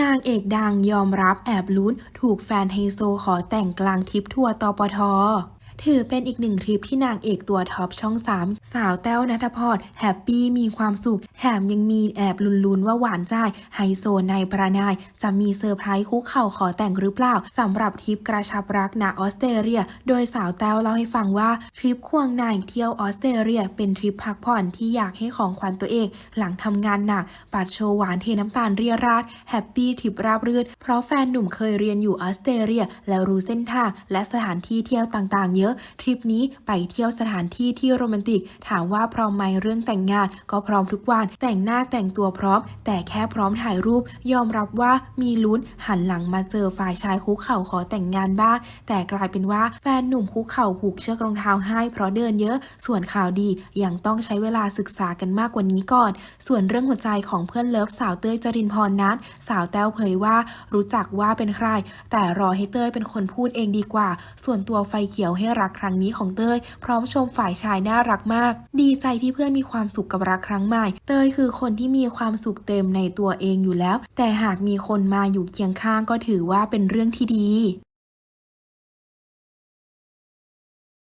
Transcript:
นางเอกดังยอมรับแอบลุ้นถูกแฟนไฮโซขอแต่งกลางทริปทัวร์ตปท ถือเป็นอีกหนึ่งทริปที่นางเอกตัวท็อปช่อง 3 สาวแต้วนัทพรแฮปปี้มีความสุข แถมยังมีแอบลุ้นๆว่าหวานใจไฮโซในประนาย จะมีเซอร์ไพรส์คุกเข่าขอแต่งหรือเปล่าสำหรับทริปกระชับรักณออสเตรเลีย โดยสาวแต้วเล่าให้ฟังว่าทริปควงนายเที่ยวออสเตรเลีย เป็นทริปพักผ่อนที่อยากให้ของขวัญตัวเอง หลังทำงานหนักปัดโชว์หวานเทน้ำตาลเรียราดแฮปปี้ทริปราบรื่นเพราะแฟนหนุ่มเคยเรียนอยู่ออสเตรเลีย แล้วรู้เส้นทางและสถานที่เที่ยวต่างๆเยอะ ทริปนี้ไปเที่ยวสถานที่ที่โรแมนติก ถามว่าพร้อมไหมเรื่องแต่งงาน ก็พร้อมทุกวันแต่งหน้าแต่งตัวพร้อม แต่แค่พร้อมถ่ายรูป ยอมรับว่ามีลุ้นหันหลังมาเจอฝ่ายชายคุกเข่าขอแต่งงานบ้าง แต่กลายเป็นว่าแฟนหนุ่มคุกเข่าผูกเชือกรองเท้าให้เพราะเดินเยอะ ส่วนข่าวดียังต้องใช้เวลาศึกษากันมากกว่านี้ก่อน ส่วนเรื่องหัวใจของเพื่อนเลิฟสาวเต้ยจรินพรนั้น สาวแต้วเผยว่ารู้จักว่าเป็นใคร แต่รอให้เต้ยเป็นคนพูดเองดีกว่า ส่วนตัวไฟเขียวให้รักครั้งนี้ของเต้ยพร้อมชมฝ่ายชายน่ารักมาก ดีใจที่เพื่อนมีความสุขกับรักครั้งใหม่ เต้ยคือคนที่มีความสุขเต็มในตัวเองอยู่แล้ว แต่หากมีคนมาอยู่เคียงข้างก็ถือว่าเป็นเรื่องที่ดี